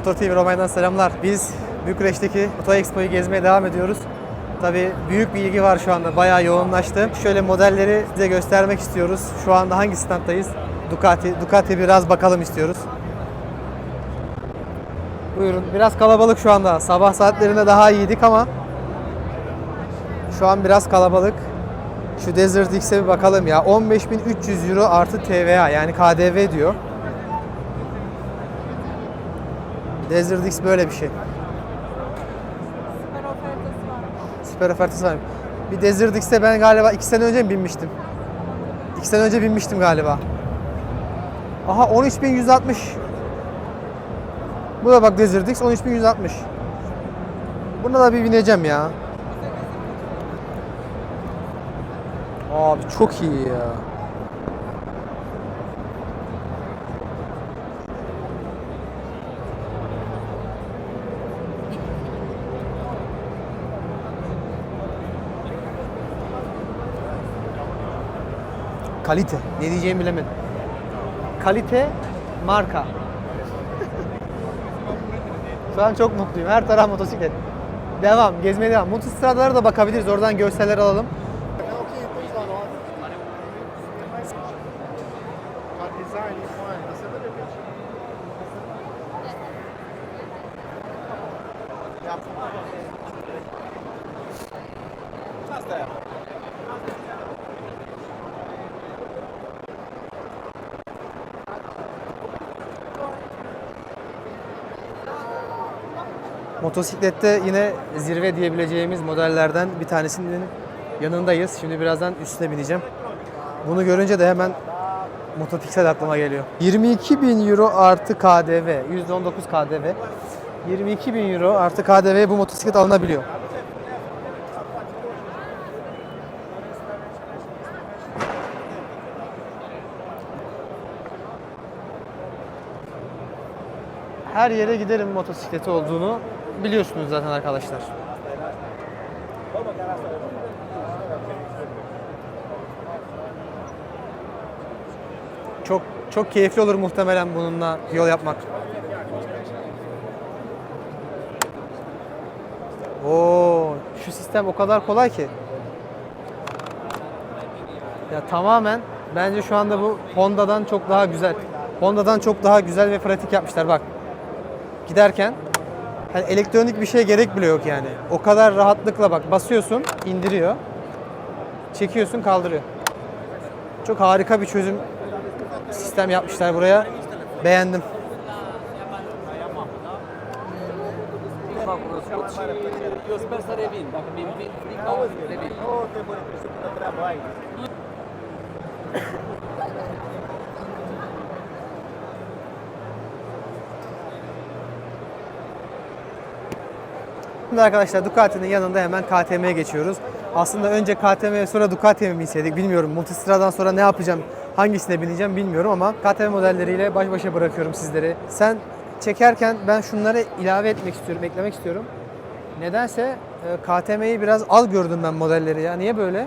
Motor TV Romanya'dan selamlar. Biz Bükreş'teki Oto Expo'yu gezmeye devam ediyoruz. Tabii büyük bir ilgi var şu anda. Bayağı yoğunlaştı. Şöyle modelleri size göstermek istiyoruz. Şu anda hangi standdayız? Ducati. Ducati biraz bakalım istiyoruz. Buyurun. Biraz kalabalık şu anda. Sabah saatlerinde daha iyiydik ama şu an biraz kalabalık. Şu Desert X'e bir bakalım ya. 15.300 Euro artı TVA yani KDV diyor. Desert X böyle bir şey. Süper ofertası var. Süper ofertası var. Bir Desert X'te ben galiba 2 sene önce mi binmiştim? 2 sene önce binmiştim galiba. Aha 13.160. Bu da bak Desert X 13.160. Buna da bir bineceğim ya. Abi çok iyi ya. Kalite. Ne diyeceğimi bilemedim. Kalite, marka. Şu an çok mutluyum. Her taraf motosiklet. Devam, gezmeye devam. Motostradalara da bakabiliriz. Oradan görseller alalım. Motosiklette yine zirve diyebileceğimiz modellerden bir tanesinin yanındayız. Şimdi birazdan üstüne bineceğim. Bunu görünce de hemen Motopixel aklıma geliyor. 22 bin euro artı KDV, %19 KDV. 22 bin euro artı KDV bu motosiklet alınabiliyor. Her yere giderim motosikleti olduğunu biliyorsunuz zaten arkadaşlar. Çok çok keyifli olur muhtemelen bununla yol yapmak. Oo, şu sistem o kadar kolay ki. Ya tamamen bence şu anda bu Honda'dan çok daha güzel. Honda'dan çok daha güzel ve pratik yapmışlar bak. Giderken hani elektronik bir şey gerek bile yok yani. O kadar rahatlıkla bak basıyorsun, indiriyor. Çekiyorsun, kaldırıyor. Çok harika bir çözüm sistem yapmışlar buraya. Beğendim. Eu sper să revin. Şimdi arkadaşlar Ducati'nin yanında hemen KTM'ye geçiyoruz. Aslında önce KTM'ye sonra Ducati'ye mi binseydik bilmiyorum. Multistra'dan sonra ne yapacağım, hangisine bineceğim bilmiyorum ama KTM modelleriyle baş başa bırakıyorum sizleri. Sen çekerken ben şunları ilave etmek istiyorum, eklemek istiyorum. Nedense e, KTM'yi biraz al gördüm ben modelleri ya. Niye böyle?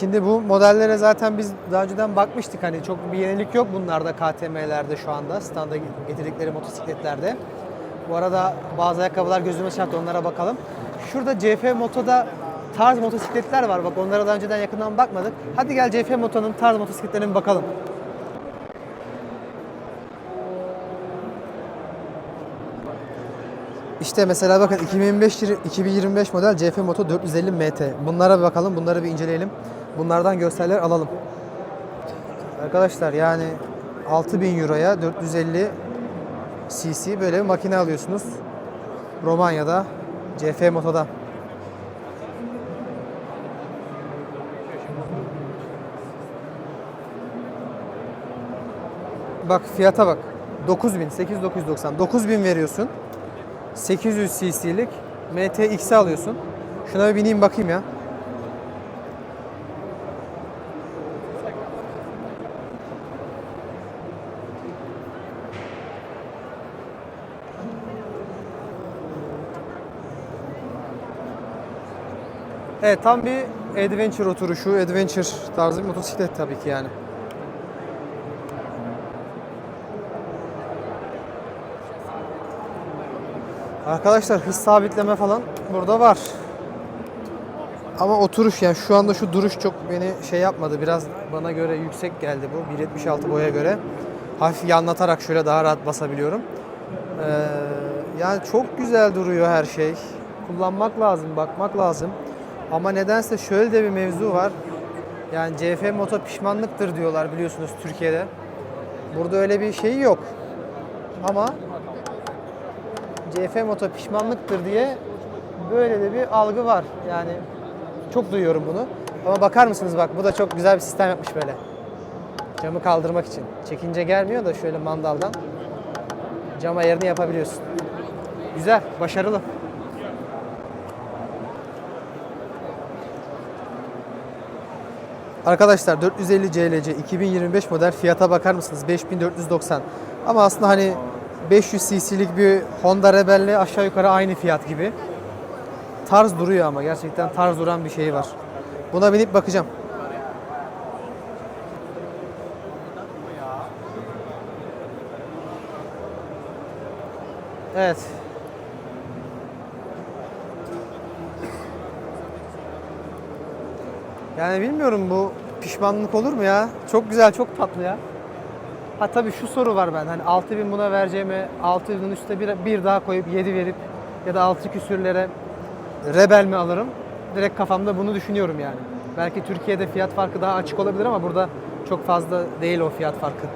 Şimdi bu modellere zaten biz daha önceden bakmıştık hani çok bir yenilik yok bunlarda KTM'lerde şu anda standa getirdikleri motosikletlerde. Bu arada bazı ayakkabılar gözüme çarptı onlara bakalım. Şurada CF Moto'da tarz motosikletler var bak onlara daha önceden yakından bakmadık. Hadi gel CF Moto'nun tarz motosikletlerine bakalım. İşte mesela bakın 2025 yılı- 2025 model CF Moto 450 MT. Bunlara bir bakalım, bunları bir inceleyelim. Bunlardan görseller alalım. Arkadaşlar yani 6000 Euro'ya 450 cc böyle bir makine alıyorsunuz. Romanya'da CF Moto'da. Bak fiyata bak. 9000, 8990. 9000 veriyorsun. 800 cc'lik MTX'i alıyorsun. Şuna bir bineyim bakayım ya. Evet tam bir adventure oturuşu, adventure tarzı bir motosiklet tabii ki yani. Arkadaşlar hız sabitleme falan burada var. Ama oturuş yani şu anda şu duruş çok beni şey yapmadı. Biraz bana göre yüksek geldi bu 1.76 boya göre. Hafif yanlatarak şöyle daha rahat basabiliyorum. Ee, yani çok güzel duruyor her şey. Kullanmak lazım, bakmak lazım. Ama nedense şöyle de bir mevzu var. Yani CF moto pişmanlıktır diyorlar biliyorsunuz Türkiye'de. Burada öyle bir şey yok. Ama CF moto pişmanlıktır diye böyle de bir algı var. Yani çok duyuyorum bunu. Ama bakar mısınız bak bu da çok güzel bir sistem yapmış böyle. Camı kaldırmak için. Çekince gelmiyor da şöyle mandaldan cam ayarını yapabiliyorsun. Güzel, başarılı. Arkadaşlar 450 CLC 2025 model fiyata bakar mısınız? 5490. Ama aslında hani 500 cc'lik bir Honda Rebel'le aşağı yukarı aynı fiyat gibi. Tarz duruyor ama gerçekten tarz duran bir şey var. Buna binip bakacağım. Evet. Yani bilmiyorum bu pişmanlık olur mu ya? Çok güzel, çok tatlı ya. Ha tabii şu soru var ben. Hani 6000 buna vereceğime 6000'in üstüne bir, bir daha koyup 7 verip ya da 6 küsürlere Rebel mi alırım? Direkt kafamda bunu düşünüyorum yani. Belki Türkiye'de fiyat farkı daha açık olabilir ama burada çok fazla değil o fiyat farkı.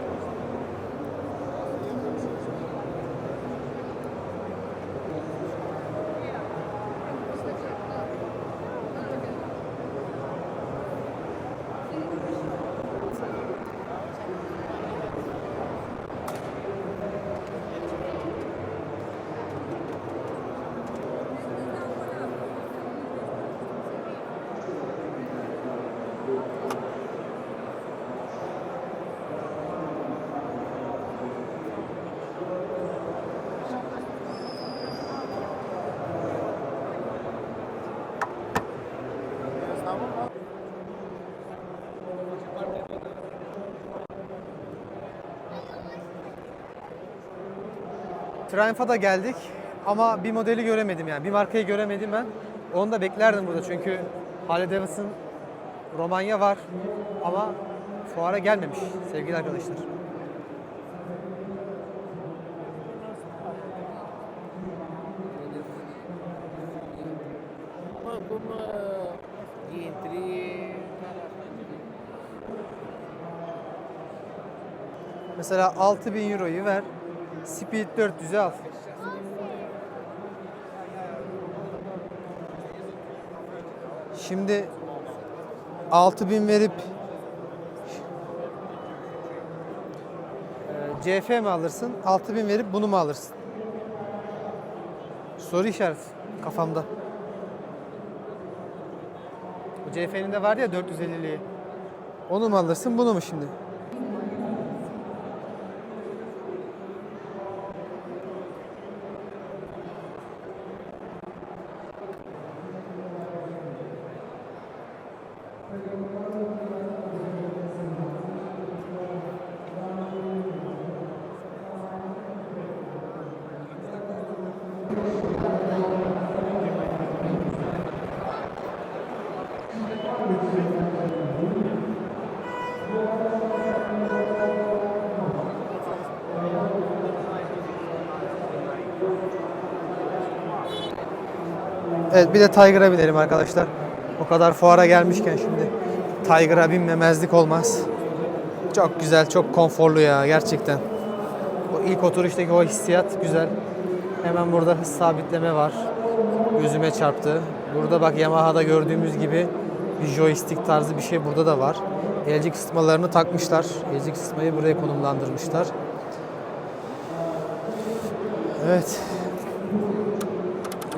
Triumph'a da geldik ama bir modeli göremedim yani. Bir markayı göremedim ben. Onu da beklerdim burada çünkü Harley Davidson Romanya var ama fuara gelmemiş sevgili arkadaşlar. Mesela 6000 euroyu ver. Speed 400'e al. Şimdi 6000 verip e, CF mi alırsın? 6000 verip bunu mu alırsın? Soru işareti kafamda. Bu CF'nin de var ya 450'liği. Onu mu alırsın, bunu mu şimdi? Evet bir de Tiger'a binelim arkadaşlar. O kadar fuara gelmişken şimdi Tiger'a binmemezlik olmaz. Çok güzel, çok konforlu ya gerçekten. O ilk oturuştaki o hissiyat güzel. Hemen burada hız sabitleme var. Gözüme çarptı. Burada bak Yamaha'da gördüğümüz gibi bir joystick tarzı bir şey burada da var. Elcik ısıtmalarını takmışlar. Elcik ısıtmayı buraya konumlandırmışlar. Evet.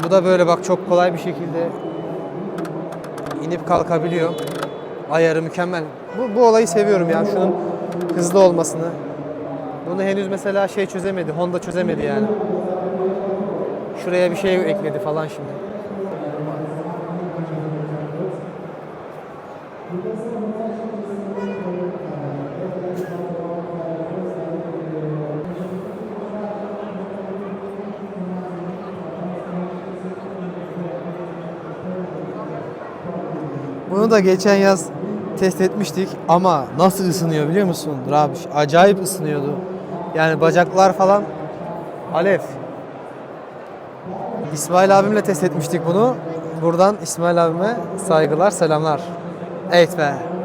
Bu da böyle bak çok kolay bir şekilde inip kalkabiliyor. Ayarı mükemmel. Bu, bu olayı seviyorum ya şunun hızlı olmasını. Bunu henüz mesela şey çözemedi. Honda çözemedi yani. Şuraya bir şey ekledi falan şimdi. Bunu da geçen yaz test etmiştik ama nasıl ısınıyor biliyor musun Rabiş? Acayip ısınıyordu. Yani bacaklar falan alev. İsmail abimle test etmiştik bunu. Buradan İsmail abime saygılar, selamlar. Evet be.